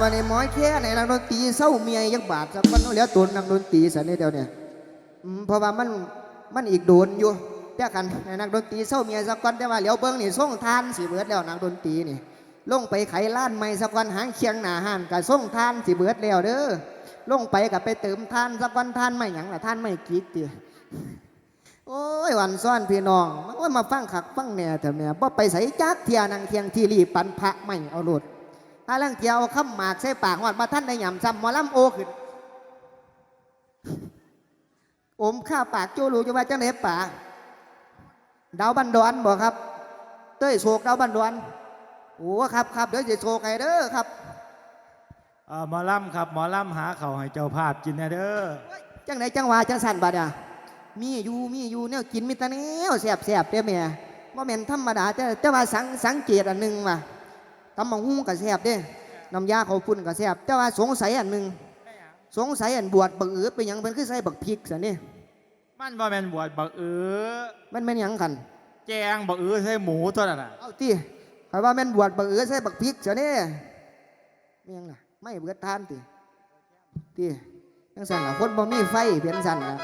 วันนี้หมอยแค่ในนักดนตรีเศร้าเมียยักบาทสักวันเหลือตัวนักดนตรีสันนี่เดียวเนี่ยเพราะว่ามันมันอีกโดนอยู่เจ้ากันในนักดนตรีเศร้าเมียสักวันแต่ว่าเหลียวเบิ้งนี่ส่งทานสิเบิดแล้วนักดนตรีนี่ลงไปไขล้านไม้สักวันหางเคียงหนาหันกับส่งทานสิเบิดแล้วเด้อลงไปกับไปเติมทานสักวันทานไม่หยังละทานไม่กีดเตียโอ้ยวันซ้อนพี่น้องมันว่ามาฟังขักฟังแหน่เถอะแม่บ่ไปใส่จักเทียนางเทียงที่รีปันพระไม่เอาโลด ถ้าลังเกียวเอาข้ามหมากใส่ปากหอดมาท่านได้หยำซ้ำหมอลำโอขึ้นอมข้าปากโจรูจะว่าจังไหนป่าดาวบันดอนบอกครับเต้ยโศกดาวบันดอนโอ้ครับครับเดี๋ยวจะโศกให้เด้อครับเอ่อหมอลำครับหมอลำหาเขาวให้เจ้าภาพกินแน่เด้อจังไหนจังหวาจังสันบัดอะมีอยู่มีอยู่เนี่ยกินมีแตะแนวแสบแสบเด้อแม่ว่าแม่นธรรมดาแต่แต่ว่าสังสังเกตอันหนึ่งว่ะ ตำบังหุ้งกับแสบเด้น้ำยาเขาวปุ่นกับแสบแต่ว่าสงสัยอันหนึ่งสงสัยอันบวชบักเอือเป็นหยังเป็นคือใส่บักพริกสันนี่มันว่าแมนบวชบักเออมันเป็นหยังกันแจงบักเออใส่หมูตัวนั้นน่ะเอาตีใครว่าแม่นบวชบักเอือใส่บักพริกสันนี่ไม่ยังล่ะไม่เบิดทานตีตียังสั่นล่ะคนบ่มีไฟเพียนสั่นล่ะ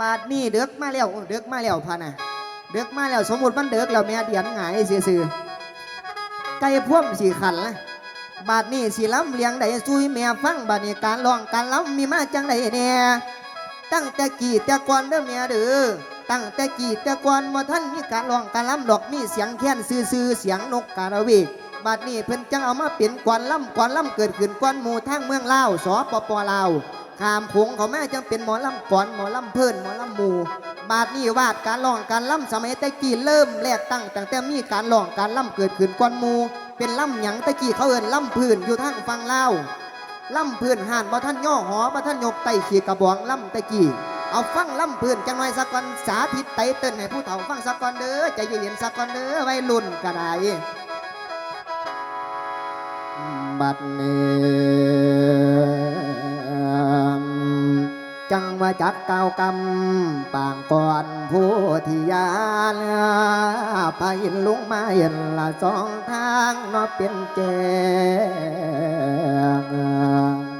บาดนี้เดือกมาแล้วเดือกมาแล้วพะน่ะเดือกมาแล้วสมมุติมันเดือกแล้วแม่เดียนหงายซื่อๆ ไก่พ่วมสีขันละบาดนี้สีล้ำเลียงได้ซุยแม่ฟังบาดนี้การร้องการล้ำมีมาจังไดเนี่ยตั้งแต่กี่แต่ก่อนเด้อเมียเด้อตั้งแต่กี่แต่ก่อนว่าท่านมีการร้องการล้ำดอกมีเสียงแค้นซื่อเสียงนกกาละเวกบัดนี้เพิ่นจังเอามาเป็นกวนล้ำกวนล้ำเกิดขึ้นกวนหมู่ทางเมืองลาวสปปลาว ขามโขงเขาแม่จังเป็นหมอลำกวนหมอลำเพิ่นหมอลำหมูบาดนี้วาดการร้องการล้ำสมัยต่กี้เริ่มแรกตั้งตั้งแต่มีการร้องการล้ำเกิดขึ้นกวนหมูเป็นล้ำหยังต่กี้เขาเอินล้ำพื้นอยู่ทางฝั่งลาล่ำพื้นห่านบ่ท่านย่อหอบ่ท่านยกไตขี่กระบองล่ำตะกี้เอาฟังล่ำพื้นจังหน่อยสักวันสาธิตไตเต้นให้ผู้เฒ่าฟังสักวันเด้อใจเย็นสักวันเด้อไว้รุ่นก็ได้บัดนี้ จังมาจักเก่าวกำปางก่อนผู้ที่ยานไปลุงมาเห็นละสองทางนอเป็นเจง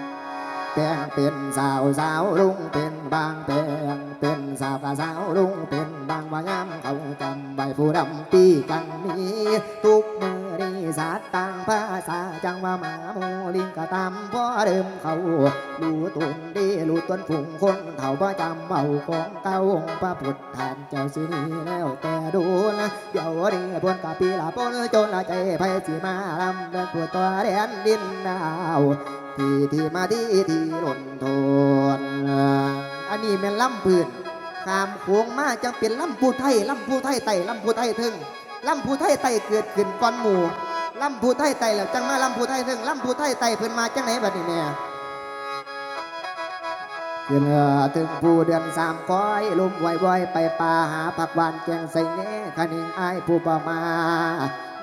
แปลงเป็นสาวสาวลุงเป็นบางแปลงเป็นสาวกับสาวลุงเป็นบางว่ายามเขาจำใบผู้ดำปีกันนี้ทุกมือนี้สาดต่างภาษาจังว่าหมาโมลิงก็ตามพ่อเดิมเขารู้ตุนดีรู้ต้นฝูงคนเถ่าบ่จำเมาของเก่าองค์พระพุทธทานเจ้าสินีแล้วแต่ดูนะเดี๋ยวนี้พนกับปีละปนจนละใจไพสิมาลำเดินปวดตัวแดนดินดาว ทีที่มาที่ที่หล่นทนอันนี้เป็นลำพื้นขามโค้งมาจังเป็นลำพูไทยลำพูไทยไต่ลำพูไทยถึงลำพูไทยไต่เกิดขึ้นก่อนหมู่ลำพูไทยไต่แล้วจังมาลำพูไทยถึงลำพูไทยไต่เพิ่นมาจังไหนบัดนี้เนี่ยขึ้นถึงผู้เดือนสามคอยลุมไหวไหวไปป่าหาผักหวานแกงใส่เน่คันิงอายผู้ประมา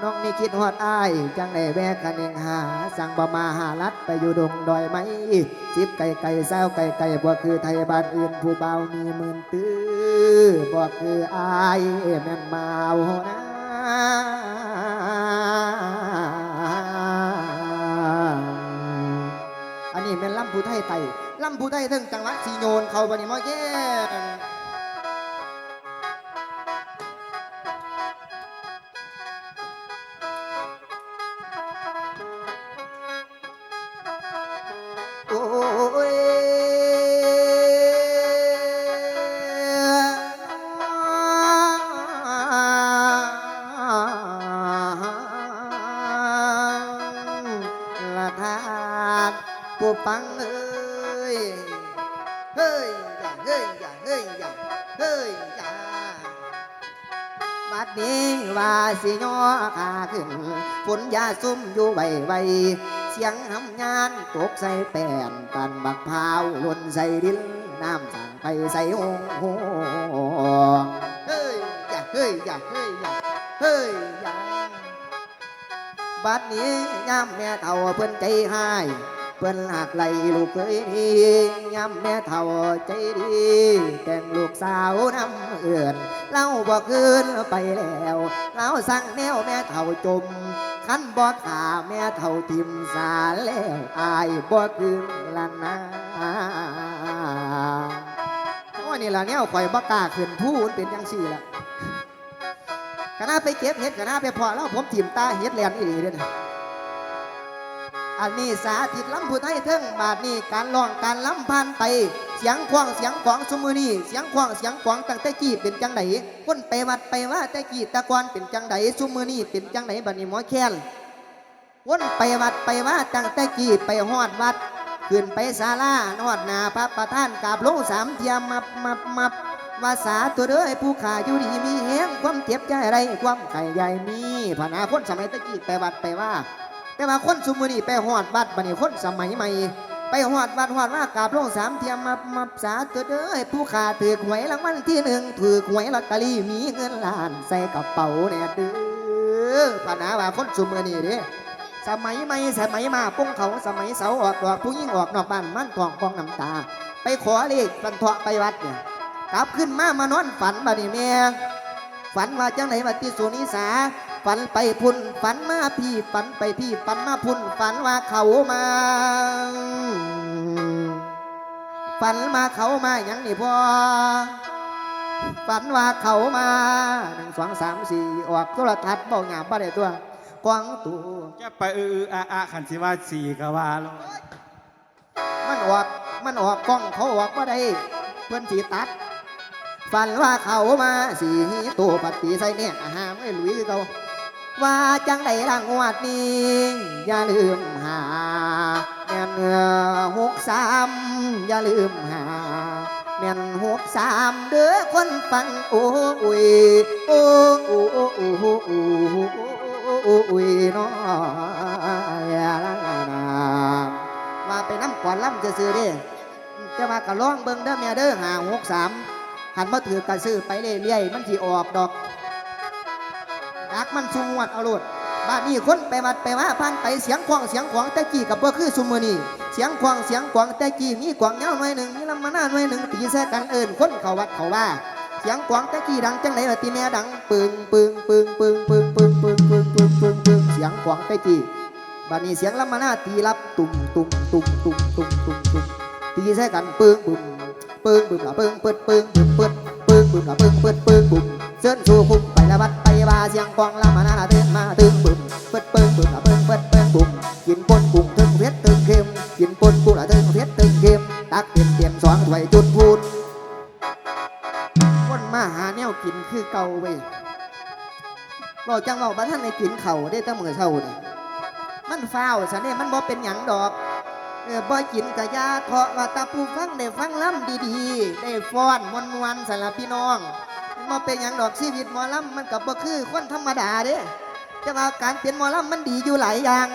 น้องนี่คิดฮอดอาย จังได้แวะกันเองหา สั่งบะมาหาลัดไปอยู่ดงดอยไหมสิบไก่ไก่แซวไก่ไก่บ่คือไทยบ้านอื่นผู้เบามีหมื่นตื้อบ่คืออายแม่นมานะอันนี้แม่นลำผู้ไทยไต่ลำผู้ไทยถึงจังหวัดสีโยนเขาบันนี้มาแก่ เฮ้ยอย่าเฮ้ยอย่าเฮ้ยอย่าเฮ้ยอย่าบัดนี้ว่าสิย่อขาขึ้นฝนยาซุ่มอยู่ใบใบเสียงหำยานตกใส่แป้นปันบักพร้าวล่นใส่ดินน้ำสั่งไปใส่หงหงเฮ้ยอย่าเฮ้ยอย่าเฮ้ยอย่าเฮ้ยอย่าบัดนี้ย่ำแม่เฒ่าเพิ่นใจหาย เพิ่นหักไหลลูกเคยดีย้ำแม่เฒ่าใจดี แต่งลูกสาวน้ำเอื่อนเล่าบ่คืนไปแล้วเล่าสั่งแนวแม่เฒ่าจมคันบ่ขาแม่เท่าทิมสาแล้วอายบ่คืนละนาโอ้นี่ล่ะเนี่ยข่อยบ่กล้าขึ้นผู้มันเป็นจังซี่ล่ะคณะไปเก็บเห็ดคณะไปพอแล้วผมทิมตาเห็ดแลนอีหลีเด้อ อันนี้สาธิตลำผู้ไทยเทิงบาทนี้การร้องการล้ำผ่านไป เสียงควางเสียงของสมือนี้เสียงควางเสียงของตั้งแต่กี้เป็นจังไดคนไปวัดไปว่าแต่กี้ตะกอนเป็นจังไดสมือนี้เป็นจังไดบัดนี้หมอแค้นวนไปวัดไปว่าตั้งแต่กี้ไปฮอดวัดขึ้นไปศาลานอดนาพระประธานกราบลงสามเทียมมับมับมับวาสาตัวเด้อผู้ขาอยู่ดีมีแหงความเจ็บใจอะไรความไข่ใหญ่มีพนาคนสมัยตะกี้ไปวัดไปว่า แต่ว่าคนสุมือนี่ไปหอดบัดบัดนี้คนสมัยใหม่ ไปหอดบัดหอดว่ากาบลงสามเทียมมามาสาตัวเด้อผู้ขาถือหวยรางวัลที่หนึ่งถือหวยลอตเตอรี่มีเงินล้านใส่กระเป๋าเนี่ยเด้อพนาว่าคนสุมือนี่เด้สมัยใหม่สมัยมาปุ้งเขาสมัยเสาออกดอกผู้ยิ่งออกนอกบ้านมันทองกองน้ำตา ไปขอเลขบันเทาะไปวัดเนี่ยกลับขึ้นมามานอนฝันบัดนี้แม่ฝันว่าจังไหนว่าที่สุนิสา ฝันไปพุ่นฝันมาพี่ฝันไปพี่ฝันมาพุ่นฝันว่าเขามาฝันมาเขามาอย่างนี่พอฝันว่าเขามาหนึ่งสองสามสี่ออกโทรทัศน์บอกหยาบบ่ได้ตัวกวางตัวจะไปเออๆอาอาขันสิว่าสี่ก็ว่าแลวมันออกมันออกกล้องเขาออกว่าได้เพื่อนสีตัด ฝันว่าเขามาสีตัวปฏิใส่เนี่ยหาไม่หลุยคือเขา ว่าจังได้รางวัดนี้อย่าลืมหาแม่นหกสามอย่าลืมหาแม่นหกสามเด้อคนฟังโอ้ยโอ้โอ้โอ้โอ้โอ้โอ้ยน้อยว่าไปน้ำขวัญล้ำจะซื้อดิจะมากระล่องเบิ้งเด้อแม่เด้อหาหกสามหันมาถือกระซื้อไปเรื่อยๆมันที่ออกดอก มันสุงวดเอาโลดบ้านนี้คนไปวัดไปว่าผ่านไปเสียงควางเสียงขวางแต่กี้กับเบ่คือซุมือนี่เสียงควางเสียงขวางแต่กี้มีกวางเงาหน่อยหนึ่งมีลำมาหน้าหน่อยหนึ่งตีแซ่กันเอิญคนเขาวัดเขาว่า เสียงขวางแต่กี้ดังจังไหนตีแม่ดังปึงปึงปึงปึงปึงปึงปึงปึงปึงปึงปึงเสียงขวางแต่กี้บ้านนี้เสียงลำมาหน้าตีรับตุ่มตุ่มตุ่มตุ่มตุ่มตุ่มตุ่มตีแซ่กันปึงปึงปึงปึงละปึงเปิดปึงปึงเปิดปึงปึงละปึงเปิดปึงบุ่มเชิญสู่คุ้มไปละวัดไป ว่าเสียงกวงละมานาละเดินมาตึงบึมเปิดเปิงบึมละเปิงเปิดเปิงบุมกินปนกุ้งตึงเพชรตึงเค็มกินปนกุ้งละตึงเพชรตึงเค็มตักเต็มเต็มสองถ้วยจุดพูดคนมาหาแนวกินคือเก่าเว้ยบอกจังว่าบ้านท่านในกินเข่าได้ตั้งมือเช้านี่มันฟ้าวสันเนี่ยมันบ่เป็นหยังดอกเออบ่กินกะยาเถาะว่าตาปูฟังได้ฟังล้ำดีๆ ได้ฟ้อนมวนมวนๆสารพี่น้อง มาเป็นอย่างดอกชีวิตหมอลำมันกับบ่คือคนธรรมดาเด้แต่ว่าการเป็นหมอลำมันดีอยู่หลายอย่าง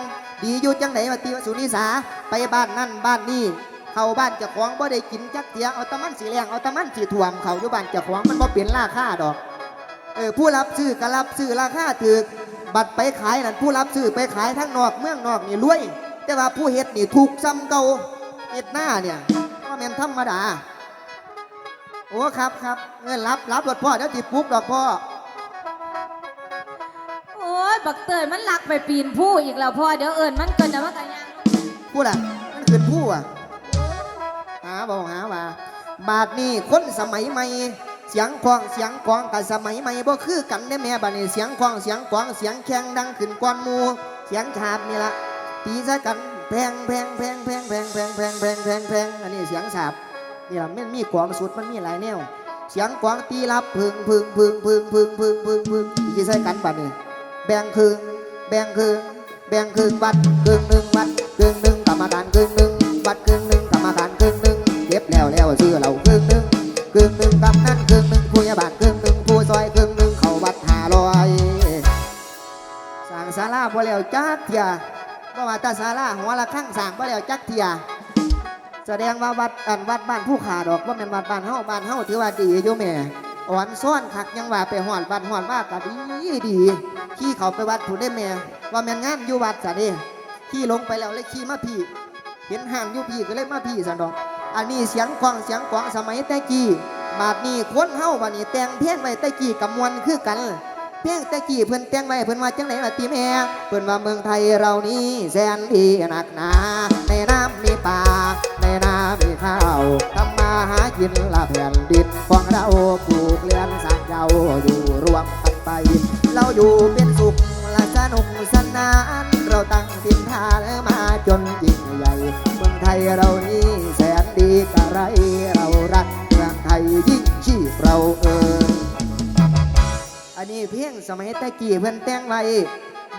ดีอยู่จังไหนว่าติวสุนิสาไปบ้านนั่นบ้านนี่เข้าบ้านเจ้าของบ่ได้กินจักเทียเอาตะมันสีแรงเอาตะมันสีถ่วมเขาอยู่บ้านเจ้าของมันบ่เป็นราคาดอกเออผู้รับซื้อก็รับซื้อราคาถูกบัตรไปขายนั่นผู้รับซื้อไปขายทั้งนอกเมืองนอกนี่รวย แต่ว่าผู้เฮ็ดนี่ถูกซ้ำเก่าเฮ็ดหน้าเนี่ยว่าแม่นธรรมดา อ้ครับครับเงินรับรับรถพ่อเดี๋ยวติดปุ๊บดอกพ่อ โอ้ยบักเตยมันลักไปปีนผู้อีกแล้วพ่อเดี๋ยวเอิญมันเกินจะว่ากันยังพูดอะมันขึ้นผู้อะหาบอกหาว่า บาทนี้คนสมัยใหม่เสียงควางเสียงกวางกับสมัยใหม่บ่คือกันได้แม่บาดนี้เสียงควางเสียงกวางเสียงแข่งดังขึ้นกวนหมูเสียงฉาบนี่ละตีซะกันแพงแพงแพงแพงแพงแพงแพงแพงแพงแพงอันนี้เสียงฉาบ นี่ละมันมีกวางสุดมันมีหลายแนว เสียงกวางตีรับพึงพึงพึงพึงพึงพึงพึงพึงตีใส่กันบาดนี้แบ่งครึ่งแบ่งครึ่งแบ่งครึ่งวัดครึ่งหนึ่งวัดครึ่งหนึ่งกรรมการครึ่งหนึ่งวัดครึ่งหนึ่งกรรมการครึ่งหนึ่งเก็บแล้วแล้วซื้อเราครึ่งหนึ่งครึ่งหนึ่งกำนันครึ่งหนึ่งผู้ยาบาลครึ่งหนึ่งผู้ซอยครึ่งหนึ่งเขาวัดหาลอยสั่งศาลาบ่แล้วจักเทียบ่ว่าต่ศาลาหัวละข้างสั่งบ่แล้วจักเทีย แสดงว่าวัดอันวัดบ้านผู้ขาดอกว่าเป็นวัดบ้านเฮาบ้านเฮาถือว่าดีอยู่แม่อ่อนซ้อนคักยังว่าไปหอดวัดหอดว่าก็ดีดีขี่เขาไปวัดถูได้แม่ว่าแม่นงานอยู่วัดซะเด้ขี่ลงไปแล้วเลยขี่มาพี่ เห็นห่างอยู่พี่ก็เลยมาพี่สันดอก อันนี้เสียงควางเสียงกวางสมัยแต่กี้บาดนี้คนเฮาบาดนี้แต่งเพี้ยนไว้แต่กี้กับมวลคือกันเพียงแต่กี่เพิ่นแต่งไว้เพิ่นว่าจังไหนล่ะตีแม่เพิ่นว่าเมืองไทยเรานี้แสนดีหนักหนาในน้ำมีป่าในนามี ข้าวทำมาหากินละแผ่นดินของเราปลูกเรือนสร้างเราอยู่รวมกันไป เราอยู่เป็นสุขและสนุกสนาน เราตั้งสินทานมาจนยิ่งใหญ่ เมืองไทยเรานี้แสนดีกะไร เรารักเมืองไทยยิ่งชีพเราเอออันนี้เพียงสมัยตะกี้เพิ่อนแต่งไว้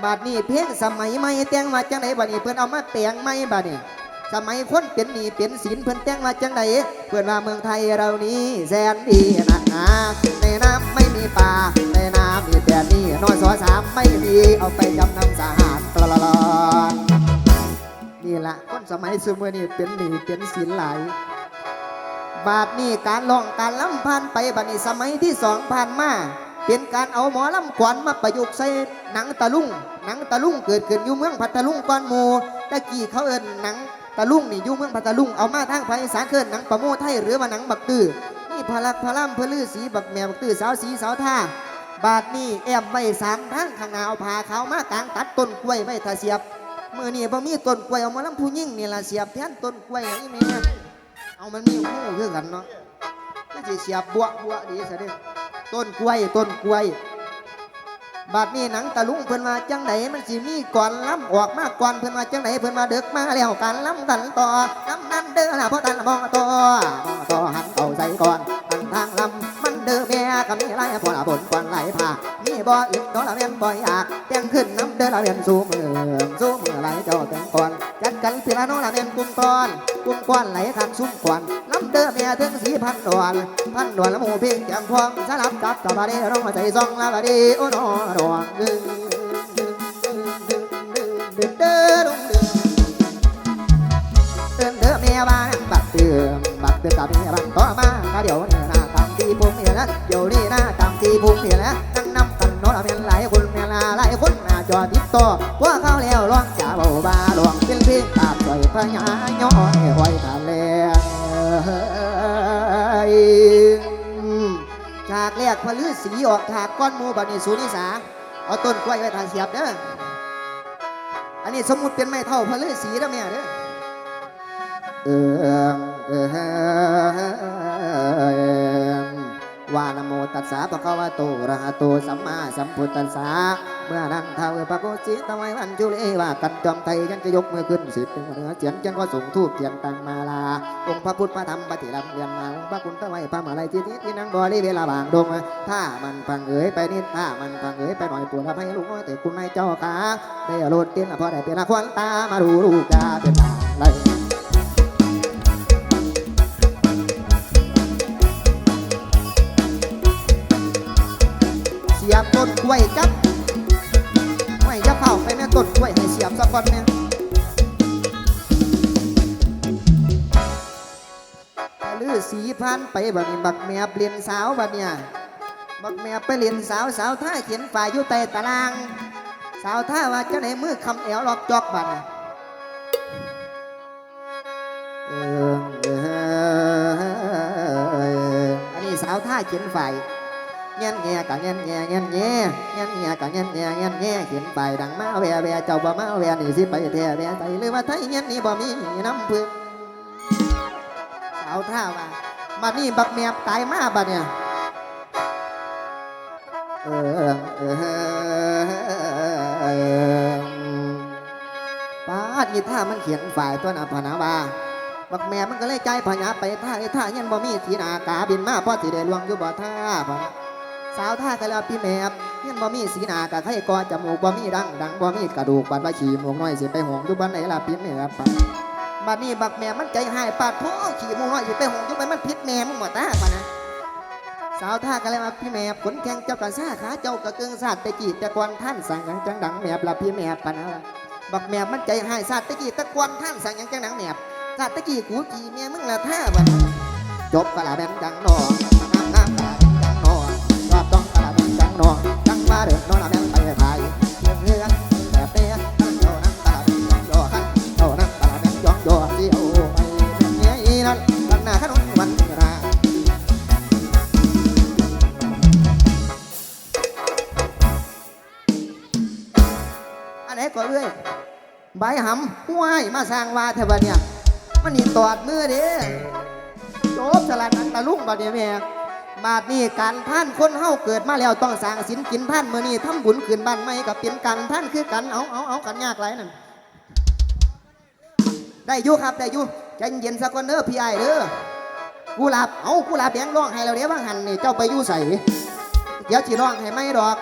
บัดนี้เพียงสมัยใหม่แต่งมาจังไดบัดนี้เพิ่อนเอามาแต่งใหม่บัดนี้ สมัยคนเป็นหนี้เป็นสินเพิ่นแต่งมาจังไดเพิ่อนว่าเมืองไทยเรานี้แสนดีนักหนาในน้ำไม่มีป่าในน้ำมีแต่นี่นอนสอสามไม่มีเอาไปจำนำสหารตลอดนี่ละคนสมัยสมัยนี้เป็นหนี้เป็นสินหลายบาทนี้การร้องการล้ำผ่านไปบัดนี้สมัยที่สองผ่านมาเป็นการเอาหมอลำขวัญมาประยุกต์ใส่หนังตะลุงหนังตะลุงเกิดขึ้นอยู่เมืองพัทลุงก่อนมูตะกี้เขาเอิ้นหนัง ตะลุงนี่อยู่เมืองพัทลุงเอามาทางภาคอีสานเกินหนังประโมไทยหรือว่าหนังบักตื้อนี่พลักพลัมพลื้อสีบักแมวบักตื้อสาวสีสาวท่าบาทนี้แอบไว้สามทั้งข้างนาเอาผ้าขามากลางตัดต้นกล้วยไว้ถ้าเสียบเมื่อนี้บ่มีต้นกล้วยเอามาลำผู้ยิ่งนี่ล่ะเสียบแทนต้นกล้วยนี้แม่เอามันมีหูเรื่อกันเนาะก็จะเสียบบัวบัวดีซะเด้ต้นกล้วยต้นกล้วย บัดนี้หนังตะลุงเพิ่นมาจังไหนมันสิมีก่อนล้ำออกมาก่อนเพิ่นมาจังไหนเพิ่นมาเดึกมาแล้วกันล้ำกันต่อล้ำนั้นเด้อล่ะเพราะตันมองต่อมองต่อหันเอาใส่ก่อนตั้งทางลำมันเด้อแม่ก็มีไรพอละบนก่อนไหลผ่ามีบ่อื่นดอละเวียนบ่อยากเตียงขึ้นน้ำเด้อละเวียนสู้มือสู้มือไหลเจ้าเตียงก่อนจัดกันพี่ละน้องละเวียนกุ้งตอนกุ้งก้อนไหลทางซุ้มก่อน ล้ำเด้อแม่ถึงสีพันดอนพันดอนละหมูพิงแกงพวงสลับกับตะบาเด้ร้องมาใจซองละบาเด้โอ้นอดอนดึงดึงดึงดึงดึงดึงเด้อดงดึงเตือนเด้อเมียบ้านบักเตือนบักเตือนกับเมียบ้านต่อมาก็เดี๋ยวนี้นะตามที่ผมเมียนะเดี๋ยวนี้นะตามที่ผมเมียนะนั่งนำกันโน้ตเมียหลายคนเมียลาหลายคนมาจอติดต่อว่าเขาแล้วร้องจ่าเบาบาหลวงเป็นเพลงตามใส่พญาย้อยไว้ทะเล ฉากแรกพลือสีออกฉากก้อนมูบัดนี้สูนิสา เอาต้นกล้วยไว้ทาเสียบเด้อ อันนี้สมมุติเป็นไม้เท่าพลือสีแล้วแม่เด้อเออ ตัสสะปะคะวะโตอะระหะโตสัมมาสัมพุทธัสสะเมื่อนั้นท้าวพระโกสิตไว้วันจุเลว่ากันจอมไทยฉันจะยกมือขึ้นสิบเป็นเหนือเจียนฉันก็ส่งทูบเทียนตังมาลา องค์พระพุทธพระธรรมพระธิรำเรียนมาองค์พระคุณพระไว้พระมาลัยที่นี้ที่นั่งบริเวลาบางดงถ้ามันพังเอ๋ยไปนิดถ้ามันพังเอ๋ยไปหน่อยปวดอภัยลูกน้แต่คุณนายเจ้าขาได้โรดเตียนพอได้เป็นละควันตามาดูลูกกาเป็น วยจับไม่จะเผาไปแม่ต้นกล้วยให้เสียบสักก่อนแม่ลือสีพันไปบัดนี้บักแม่เปลี่ยนสาวบัดเนี่ยบักแม่ไปเรียนสาวสาวท่าเขียนฝ่ายอยู่ใต้ตาราง สาวท่าว่าเจ้าไหนมือคำแอวหลอกจอกบัดน่ะเอิงเอยอันนี้สาวท่าเขียนฝ่าย เงี้ยแง่กะเงี้ยแง่เงี้ยแง่เงี้ยแง่กะเงี้ยแง่เงี้ยแง่เขียนไปดังมาแวแวเจ้าบ่มาแวนี่สิไปแท้แวใจหรือว่าไทยเงี้ยนี่บ่มีน้ำพึ่งสาท่าว่าบัดนี้บักแมบตายมาบัดเนี่ยเออเออเออป้าดนี่ท่ามันเขียนฝ่ายตัวน่ะพนาว่าบักแม่มันก็เลยใจพญาไปท่าไอ้ท่ายันบ่มีทีนากาบินมาพ่อสิได้ลวงอยู่บ่ท่าพนะ สาวท่าก็แล้วพี่แม่ยันบ่มีสีหนากะไข่กอจมูกบ่มีดังดังบ่มีกระดูกบัดว่าขี้หมูกน้อยสิไปห่วงอยู่บ้านไหนล่ะพี่แม่ครับบัดนี้บักแม่มันใจหายปาดโถขี้หมูกน้อยสิไปห่วงอยู่ไปมันพิษแม่มึงบ่ท่าพะนะสาวท่าก็เลาพี่แม่ขนแข้งเจ้ากระซ่าขาเจ้ากระเกิงสาดตะกี้ต่ก่อนท่านสั่งยังจังดังแม่ละพี่แม่ปะนะบักแม่มันใจหายสาดตะกี้ต่ก่อนท่านสั่งยังจังดังแม่กาตะกี้กูกี่เมียมึงละท่าบันจบกะลาแบนจังนอ นองมาเดินนอนแม่ไปไทยเพื่อนแบบเนี้ยนโยนั่งตาเป็นยองโยขันโยนั่งตาเป็นยองโยเดียวไปเนี้ยนันนนาขนุนวันรอันไหนก็เอ้ยใบหำห้วยมาสร้างวาเทวเนี่ยมันนี่ตอดมือเด้อจบสลัดอันตะลุ่งบาดเนี่ยแม่ บาทนี่การท่านคนเฮาเกิดมาแล้วต้องสร้างศีลกินท่านเมื่อนี้ทำบุญขืนบ้านไม่กับเป็นกันท่านคือกันเอาเอาเอากันยากไรนั่นได้อยู่ครับได้อยู่ใจเย็นสักคนเด้อพี่ไอ้เด้อกูหลับเอากูหลับแดงร้องให้เราเดี๋ยวว่างหันนี่เจ้าไปยู่ใส่เดี๋ยวจีร้องให้ไม่ดอก